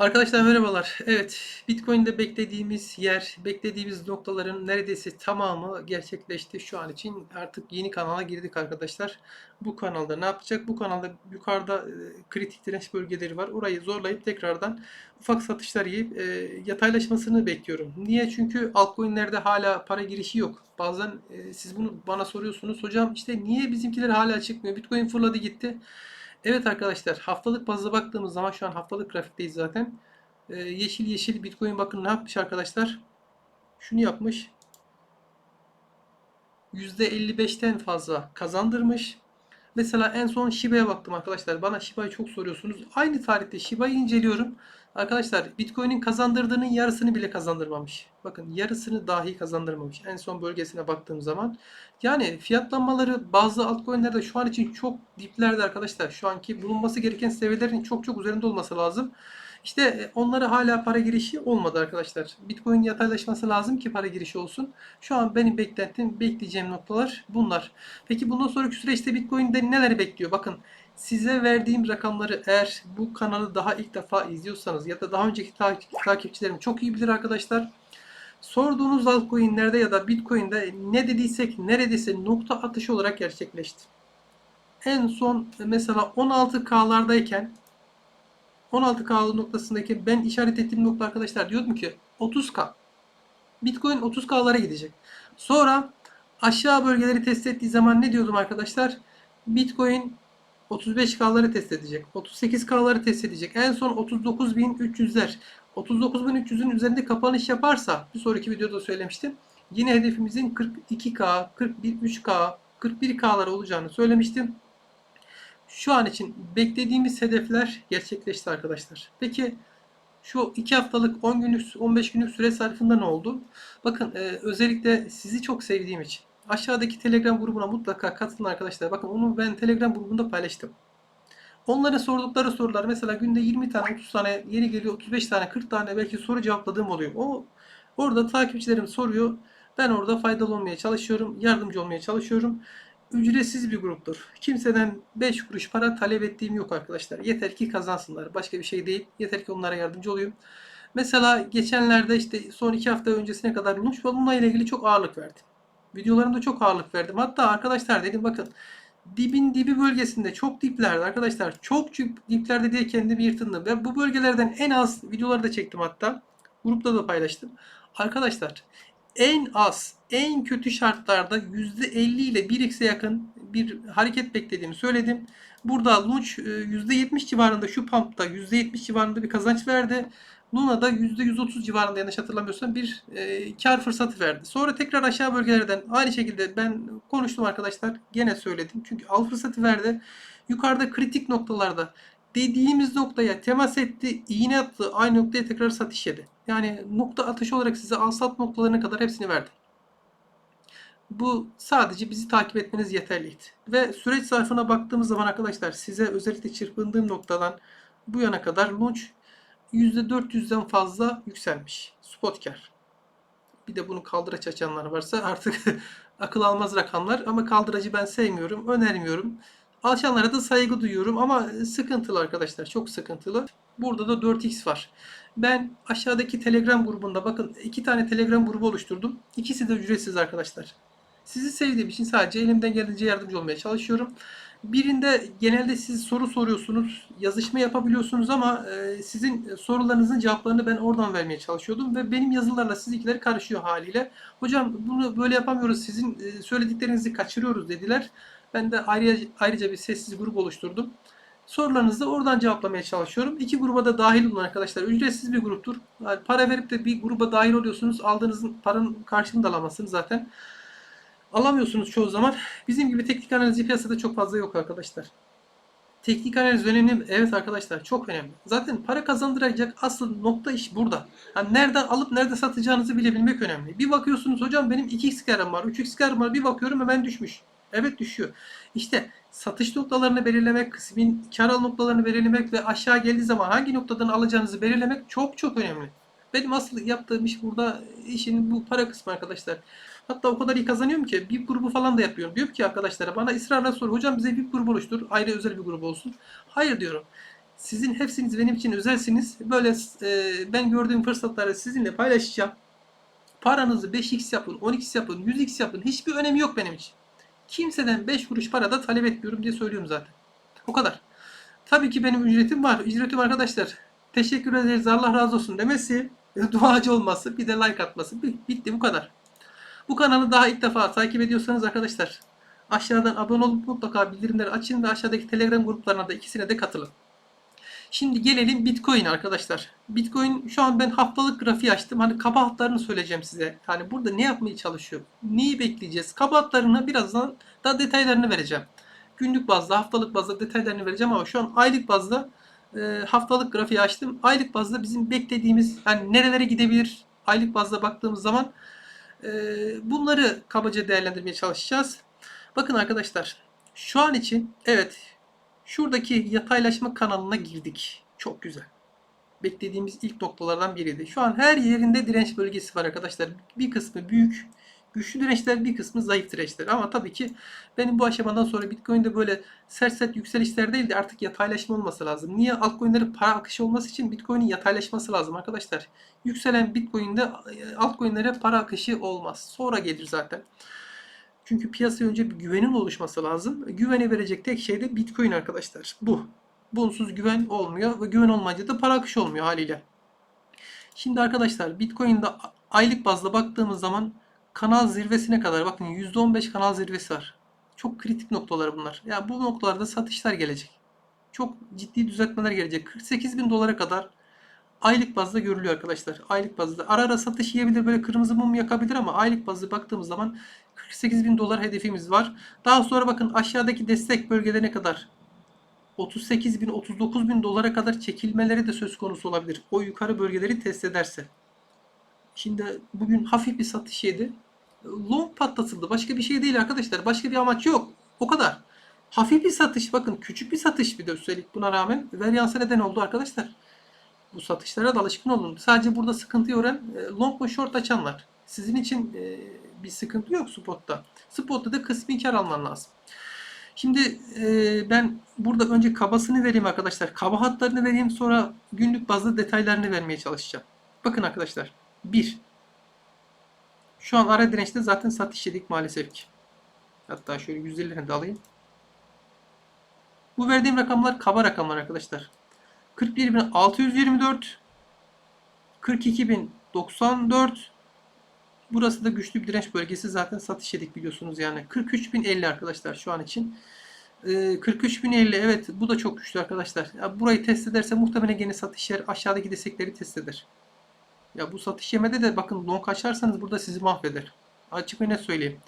Arkadaşlar merhabalar. Evet, Bitcoin'de beklediğimiz yer, beklediğimiz noktaların neredeyse tamamı gerçekleşti. Şu an için artık yeni kanala girdik arkadaşlar. Bu kanalda ne yapacak? Bu kanalda yukarıda e, kritik direnç bölgeleri var. Orayı zorlayıp tekrardan ufak satışlar yiyip e, yataylaşmasını bekliyorum. Niye? Çünkü altcoin'lerde hala para girişi yok. Bazen e, siz bunu bana soruyorsunuz. Hocam işte niye bizimkiler hala çıkmıyor? Bitcoin fırladı gitti. Evet arkadaşlar haftalık bazda baktığımız zaman şu an haftalık grafikteyiz zaten. Ee, yeşil yeşil Bitcoin bakın ne yapmış arkadaşlar? Şunu yapmış. %55'ten fazla kazandırmış. Mesela en son Shiba'ya baktım arkadaşlar. Bana Shiba'yı çok soruyorsunuz. Aynı tarihte Shiba'yı inceliyorum. Arkadaşlar Bitcoin'in kazandırdığının yarısını bile kazandırmamış. Bakın yarısını dahi kazandırmamış. En son bölgesine baktığım zaman. Yani fiyatlanmaları bazı altcoin'lerde şu an için çok diplerde arkadaşlar. Şu anki bulunması gereken seviyelerin çok çok üzerinde olması lazım. İşte e, onlara hala para girişi olmadı arkadaşlar. Bitcoin yataylaşması lazım ki para girişi olsun. Şu an benim beklentim, bekleyeceğim noktalar bunlar. Peki bundan sonraki süreçte Bitcoin'de neler bekliyor? Bakın size verdiğim rakamları eğer bu kanalı daha ilk defa izliyorsanız ya da daha önceki takipçilerim çok iyi bilir arkadaşlar. Sorduğunuz altcoin'lerde ya da Bitcoin'de ne dediysek neredeyse nokta atışı olarak gerçekleşti. En son mesela 16K'lardayken 16K noktasındaki ben işaret ettiğim nokta arkadaşlar diyordum ki 30K. Bitcoin 30K'lara gidecek. Sonra aşağı bölgeleri test ettiği zaman ne diyordum arkadaşlar? Bitcoin 35K'ları test edecek. 38K'ları test edecek. En son 39.300'ler. 39.300'ün üzerinde kapanış yaparsa bir sonraki videoda söylemiştim. Yine hedefimizin 42K, 41.3K, 41K'lar olacağını söylemiştim. Şu an için beklediğimiz hedefler gerçekleşti arkadaşlar. Peki şu 2 haftalık 10 günlük 15 günlük süre zarfında ne oldu? Bakın e, özellikle sizi çok sevdiğim için aşağıdaki Telegram grubuna mutlaka katılın arkadaşlar. Bakın onu ben Telegram grubunda paylaştım. Onların sordukları sorular mesela günde 20 tane, 30 tane, yeni geliyor 35 tane, 40 tane belki soru cevapladığım oluyor. O orada takipçilerim soruyor. Ben orada faydalı olmaya çalışıyorum, yardımcı olmaya çalışıyorum. Ücretsiz bir gruptur. Kimseden 5 kuruş para talep ettiğim yok arkadaşlar. Yeter ki kazansınlar. Başka bir şey değil. Yeter ki onlara yardımcı olayım. Mesela geçenlerde işte son 2 hafta öncesine kadar Launch bununla ile ilgili çok ağırlık verdim. Videolarımda çok ağırlık verdim. Hatta arkadaşlar dedim bakın dibin dibi bölgesinde çok diplerde arkadaşlar çok diplerde diye kendimi yırtındım. Ve bu bölgelerden en az videoları da çektim hatta. Grupta da paylaştım. Arkadaşlar en az, en kötü şartlarda %50 ile 1x'e yakın bir hareket beklediğimi söyledim. Burada Launch %70 civarında şu pumpta %70 civarında bir kazanç verdi. Luna'da %130 civarında yanlış hatırlamıyorsam bir e, kar fırsatı verdi. Sonra tekrar aşağı bölgelerden aynı şekilde ben konuştum arkadaşlar. Gene söyledim. Çünkü al fırsatı verdi. Yukarıda kritik noktalarda dediğimiz noktaya temas etti, iğne attı, aynı noktaya tekrar satış yedi. Yani nokta atış olarak size al sat noktalarına kadar hepsini verdi. Bu sadece bizi takip etmeniz yeterliydi. Ve süreç zarfına baktığımız zaman arkadaşlar size özellikle çırpındığım noktadan bu yana kadar launch %400'den fazla yükselmiş. Spot kar. Bir de bunu kaldıraç açanlar varsa artık akıl almaz rakamlar ama kaldıracı ben sevmiyorum, önermiyorum. Alçanlara da saygı duyuyorum ama sıkıntılı arkadaşlar. Çok sıkıntılı. Burada da 4x var. Ben aşağıdaki Telegram grubunda bakın iki tane Telegram grubu oluşturdum. İkisi de ücretsiz arkadaşlar. Sizi sevdiğim için sadece elimden geldiğince yardımcı olmaya çalışıyorum. Birinde genelde siz soru soruyorsunuz, yazışma yapabiliyorsunuz ama e, sizin sorularınızın cevaplarını ben oradan vermeye çalışıyordum ve benim yazılarla sizinkileri karışıyor haliyle. Hocam bunu böyle yapamıyoruz, sizin e, söylediklerinizi kaçırıyoruz dediler. Ben de ayrıca, ayrıca bir sessiz grup oluşturdum. Sorularınızı oradan cevaplamaya çalışıyorum. İki gruba da dahil olun arkadaşlar. Ücretsiz bir gruptur. Yani para verip de bir gruba dahil oluyorsunuz. Aldığınız paranın karşılığını da alamazsınız zaten alamıyorsunuz çoğu zaman. Bizim gibi teknik analiz piyasada çok fazla yok arkadaşlar. Teknik analiz önemli mi? Evet arkadaşlar çok önemli. Zaten para kazandıracak asıl nokta iş burada. Yani nereden alıp nerede satacağınızı bilebilmek önemli. Bir bakıyorsunuz hocam benim 2x karım var, 3x karım var. Bir bakıyorum hemen düşmüş. Evet düşüyor. İşte satış noktalarını belirlemek, kısmin kar al noktalarını belirlemek ve aşağı geldiği zaman hangi noktadan alacağınızı belirlemek çok çok önemli. Benim asıl yaptığım iş burada işin bu para kısmı arkadaşlar. Hatta o kadar iyi kazanıyorum ki VIP grubu falan da yapıyorum. Diyorum ki arkadaşlara bana ısrarla soru. Hocam bize VIP grubu oluştur. Ayrı özel bir grubu olsun. Hayır diyorum. Sizin hepsiniz benim için özelsiniz. Böyle e, ben gördüğüm fırsatları sizinle paylaşacağım. Paranızı 5x yapın, 10x yapın, 100x yapın. Hiçbir önemi yok benim için. Kimseden 5 kuruş para da talep etmiyorum diye söylüyorum zaten. O kadar. Tabii ki benim ücretim var. Ücretim arkadaşlar. Teşekkür ederiz Allah razı olsun demesi, duacı olması, bir de like atması. Bitti bu kadar. Bu kanalı daha ilk defa takip ediyorsanız arkadaşlar aşağıdan abone olup mutlaka bildirimleri açın ve aşağıdaki telegram gruplarına da ikisine de katılın. Şimdi gelelim Bitcoin arkadaşlar. Bitcoin şu an ben haftalık grafiği açtım. Hani kaba hatlarını söyleyeceğim size. Hani burada ne yapmaya çalışıyor? Neyi bekleyeceğiz? Kaba hatlarını birazdan daha detaylarını vereceğim. Günlük bazda, haftalık bazda detaylarını vereceğim ama şu an aylık bazda e, haftalık grafiği açtım. Aylık bazda bizim beklediğimiz hani nerelere gidebilir? Aylık bazda baktığımız zaman e, bunları kabaca değerlendirmeye çalışacağız. Bakın arkadaşlar şu an için evet şuradaki yataylaşma kanalına girdik. Çok güzel. Beklediğimiz ilk noktalardan biriydi. Şu an her yerinde direnç bölgesi var arkadaşlar. Bir kısmı büyük, güçlü dirençler, bir kısmı zayıf dirençler. Ama tabii ki benim bu aşamadan sonra Bitcoin'de böyle sert sert yükselişler değil de artık yataylaşma olması lazım. Niye? Altcoin'lerin para akışı olması için Bitcoin'in yataylaşması lazım arkadaşlar. Yükselen Bitcoin'de e, altcoin'lere para akışı olmaz. Sonra gelir zaten. Çünkü piyasaya önce bir güvenin oluşması lazım. Güveni verecek tek şey de Bitcoin arkadaşlar. Bu. Bunsuz güven olmuyor ve güven olmayınca da para akışı olmuyor haliyle. Şimdi arkadaşlar Bitcoin'de aylık bazda baktığımız zaman kanal zirvesine kadar bakın %15 kanal zirvesi var. Çok kritik noktalar bunlar. Ya yani bu noktalarda satışlar gelecek. Çok ciddi düzeltmeler gelecek. 48 bin dolara kadar aylık bazda görülüyor arkadaşlar. Aylık bazda. Ara ara satış yiyebilir böyle kırmızı mum yakabilir ama aylık bazda baktığımız zaman 48 bin dolar hedefimiz var. Daha sonra bakın aşağıdaki destek bölgelerine kadar 38 bin 39 bin dolara kadar çekilmeleri de söz konusu olabilir. O yukarı bölgeleri test ederse. Şimdi bugün hafif bir satış yedi. Long patlatıldı. Başka bir şey değil arkadaşlar. Başka bir amaç yok. O kadar. Hafif bir satış. Bakın küçük bir satış bir de üstelik buna rağmen varyansa neden oldu arkadaşlar. Bu satışlara da alışkın olun. Sadece burada sıkıntı gören long ve short açanlar. Sizin için bir sıkıntı yok spotta. Spotta da kısmi kar alman lazım. Şimdi e, ben burada önce kabasını vereyim arkadaşlar. Kaba hatlarını vereyim sonra günlük bazda detaylarını vermeye çalışacağım. Bakın arkadaşlar. 1. Şu an ara dirençte zaten satış yedik maalesef ki. Hatta şöyle yüzdelerini de alayım. Bu verdiğim rakamlar kaba rakamlar arkadaşlar. 41.624 42.094 Burası da güçlü bir direnç bölgesi. Zaten satış yedik biliyorsunuz yani. 43.050 arkadaşlar şu an için. Ee, 43.050 evet bu da çok güçlü arkadaşlar. Ya burayı test ederse muhtemelen gene satış yer aşağıdaki destekleri test eder. Ya bu satış yemede de bakın long açarsanız burada sizi mahveder. Açık ve net söyleyeyim.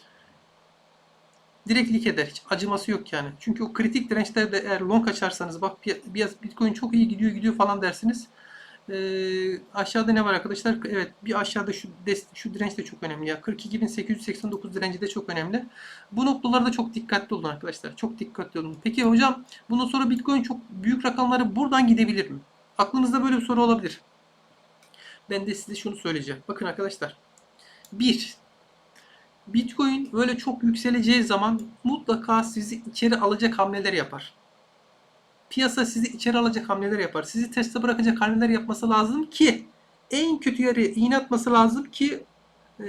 Direkt lik eder. Hiç acıması yok yani. Çünkü o kritik dirençlerde eğer long açarsanız bak biraz Bitcoin çok iyi gidiyor gidiyor falan dersiniz. Ee, aşağıda ne var arkadaşlar? Evet bir aşağıda şu şu direnç de çok önemli ya. 42.889 direnci de çok önemli. Bu noktalarda çok dikkatli olun arkadaşlar. Çok dikkatli olun. Peki hocam bundan sonra Bitcoin çok büyük rakamları buradan gidebilir mi? Aklınızda böyle bir soru olabilir. Ben de size şunu söyleyeceğim. Bakın arkadaşlar. Bir, Bitcoin böyle çok yükseleceği zaman mutlaka sizi içeri alacak hamleler yapar piyasa sizi içeri alacak hamleler yapar. Sizi teste bırakacak hamleler yapması lazım ki en kötü yere iğne atması lazım ki e,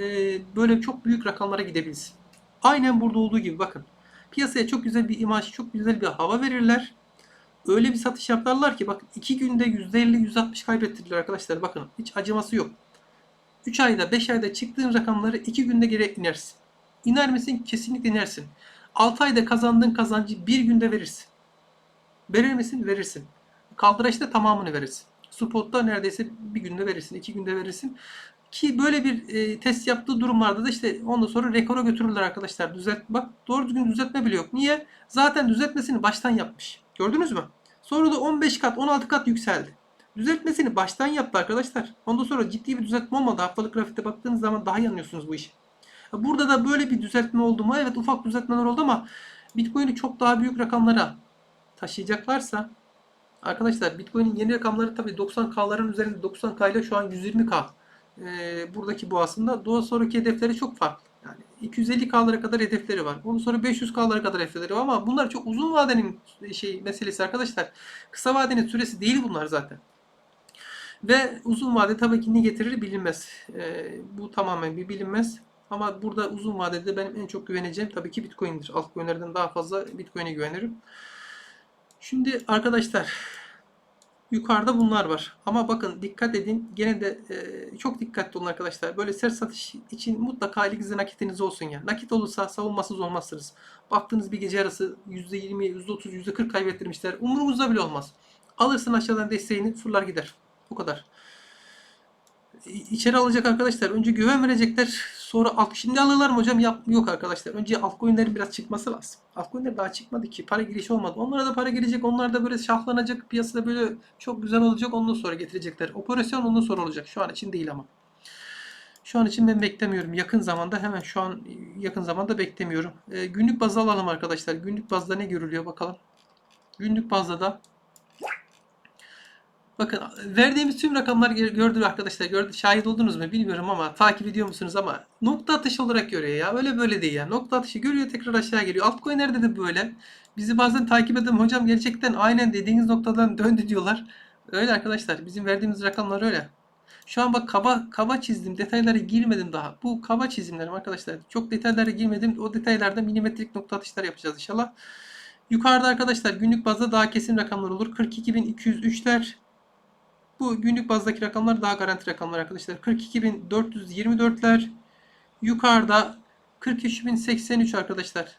böyle çok büyük rakamlara gidebilsin. Aynen burada olduğu gibi bakın. Piyasaya çok güzel bir imaj, çok güzel bir hava verirler. Öyle bir satış yaparlar ki bakın 2 günde %50-%60 kaybettirdiler arkadaşlar. Bakın hiç acıması yok. 3 ayda 5 ayda çıktığın rakamları 2 günde geri inersin. İner misin? Kesinlikle inersin. 6 ayda kazandığın kazancı bir günde verirsin. Verir misin? Verirsin. Kaldıraçta tamamını verirsin. Spot'ta neredeyse bir günde verirsin, iki günde verirsin. Ki böyle bir e, test yaptığı durumlarda da işte ondan sonra rekora götürürler arkadaşlar. Düzelt bak doğru düzgün düzeltme bile yok. Niye? Zaten düzeltmesini baştan yapmış. Gördünüz mü? Sonra da 15 kat 16 kat yükseldi. Düzeltmesini baştan yaptı arkadaşlar. Ondan sonra ciddi bir düzeltme olmadı. Haftalık grafikte baktığınız zaman daha iyi anlıyorsunuz bu işi. Burada da böyle bir düzeltme oldu mu? Evet ufak düzeltmeler oldu ama Bitcoin'i çok daha büyük rakamlara taşıyacaklarsa arkadaşlar Bitcoin'in yeni rakamları tabii 90K'ların üzerinde 90K ile şu an 120K. Ee, buradaki boğasında daha sonraki hedefleri çok farklı. Yani 250K'lara kadar hedefleri var. Ondan sonra 500K'lara kadar hedefleri var ama bunlar çok uzun vadenin şey meselesi arkadaşlar. Kısa vadenin süresi değil bunlar zaten. Ve uzun vade tabii ki ne getirir bilinmez. Ee, bu tamamen bir bilinmez. Ama burada uzun vadede benim en çok güveneceğim tabii ki Bitcoin'dir. Altcoin'lerden daha fazla Bitcoin'e güvenirim. Şimdi arkadaşlar yukarıda bunlar var. Ama bakın dikkat edin. Gene de e, çok dikkatli olun arkadaşlar. Böyle sert satış için mutlaka elinizde nakitiniz olsun ya. Nakit olursa savunmasız olmazsınız. Baktınız bir gece arası %20, %30, %40 kaybettirmişler. Umurunuzda bile olmaz. Alırsın aşağıdan desteğini fırlar gider. Bu kadar. İçeri alacak arkadaşlar. Önce güven verecekler. Sonra alt. Şimdi alırlar mı hocam? Yap, yok arkadaşlar. Önce altcoin'lerin biraz çıkması lazım. Altcoin'ler daha çıkmadı ki. Para girişi olmadı. Onlara da para girecek. Onlar da böyle şahlanacak. Piyasada böyle çok güzel olacak. Ondan sonra getirecekler. Operasyon ondan sonra olacak. Şu an için değil ama. Şu an için ben beklemiyorum. Yakın zamanda hemen şu an yakın zamanda beklemiyorum. Ee, günlük bazda alalım arkadaşlar. Günlük bazda ne görülüyor bakalım. Günlük bazda da Bakın verdiğimiz tüm rakamlar gördü arkadaşlar. Gördü, şahit oldunuz mu bilmiyorum ama takip ediyor musunuz ama nokta atışı olarak görüyor ya. Öyle böyle değil ya. Nokta atışı görüyor tekrar aşağı geliyor. Altcoin'lerde de böyle. Bizi bazen takip edin hocam gerçekten aynen dediğiniz noktadan döndü diyorlar. Öyle arkadaşlar. Bizim verdiğimiz rakamlar öyle. Şu an bak kaba kaba çizdim. Detaylara girmedim daha. Bu kaba çizimlerim arkadaşlar. Çok detaylara girmedim. O detaylarda milimetrik nokta atışlar yapacağız inşallah. Yukarıda arkadaşlar günlük bazda daha kesin rakamlar olur. 42.203'ler. Bu günlük bazdaki rakamlar daha garanti rakamlar arkadaşlar. 42.424'ler. Yukarıda 43.083 arkadaşlar.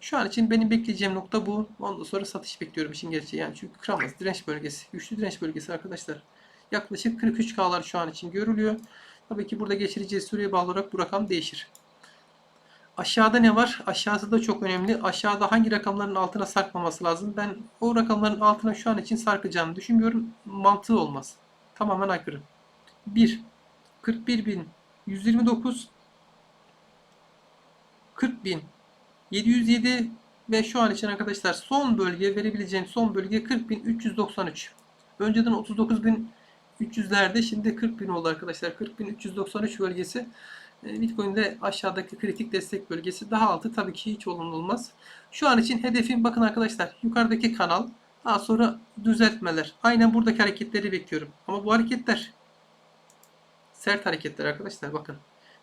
Şu an için benim bekleyeceğim nokta bu. Ondan sonra satış bekliyorum işin gerçeği. Yani çünkü kıramaz. Direnç bölgesi. Güçlü direnç bölgesi arkadaşlar. Yaklaşık 43K'lar şu an için görülüyor. Tabii ki burada geçireceği süreye bağlı olarak bu rakam değişir. Aşağıda ne var? Aşağısı da çok önemli. Aşağıda hangi rakamların altına sarkmaması lazım? Ben o rakamların altına şu an için sarkacağını düşünmüyorum. Mantığı olmaz. Tamamen aykırı. 1. 41.129 40.000 707 ve şu an için arkadaşlar son bölge verebileceğim son bölge 40.393. Önceden 39.300'lerde şimdi 40.000 oldu arkadaşlar. 40.393 bölgesi Bitcoin'de aşağıdaki kritik destek bölgesi daha altı tabii ki hiç olumlu olmaz. Şu an için hedefim bakın arkadaşlar yukarıdaki kanal daha sonra düzeltmeler. Aynen buradaki hareketleri bekliyorum. Ama bu hareketler sert hareketler arkadaşlar bakın.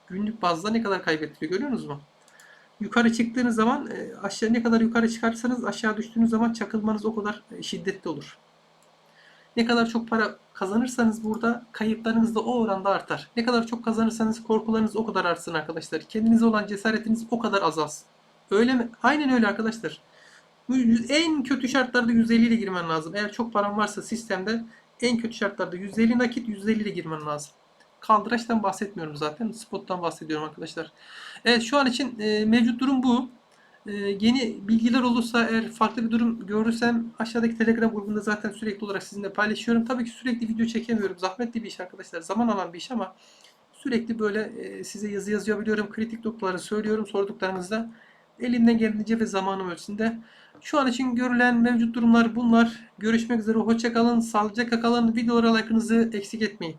Günlük bazda ne kadar kaybettiriyor görüyorsunuz mu? Yukarı çıktığınız zaman e, aşağı ne kadar yukarı çıkarsanız aşağı düştüğünüz zaman çakılmanız o kadar e, şiddetli olur. Ne kadar çok para kazanırsanız burada kayıplarınız da o oranda artar. Ne kadar çok kazanırsanız korkularınız o kadar artsın arkadaşlar. Kendinize olan cesaretiniz o kadar azalsın. Öyle mi? Aynen öyle arkadaşlar. En kötü şartlarda 150 ile girmen lazım. Eğer çok paran varsa sistemde en kötü şartlarda 150 nakit 150 ile girmen lazım. Kaldıraçtan bahsetmiyorum zaten. Spot'tan bahsediyorum arkadaşlar. Evet şu an için e, mevcut durum bu. Ee, yeni bilgiler olursa eğer farklı bir durum görürsem aşağıdaki Telegram grubunda zaten sürekli olarak sizinle paylaşıyorum. Tabii ki sürekli video çekemiyorum. Zahmetli bir iş arkadaşlar. Zaman alan bir iş ama sürekli böyle e, size yazı yazabiliyorum. Kritik noktaları söylüyorum sorduklarınızda. Elimden geldiğince ve zamanım ölçüsünde. Şu an için görülen mevcut durumlar bunlar. Görüşmek üzere. Hoşça kalın. Sağlıcakla kalın. Videolara like'ınızı eksik etmeyin.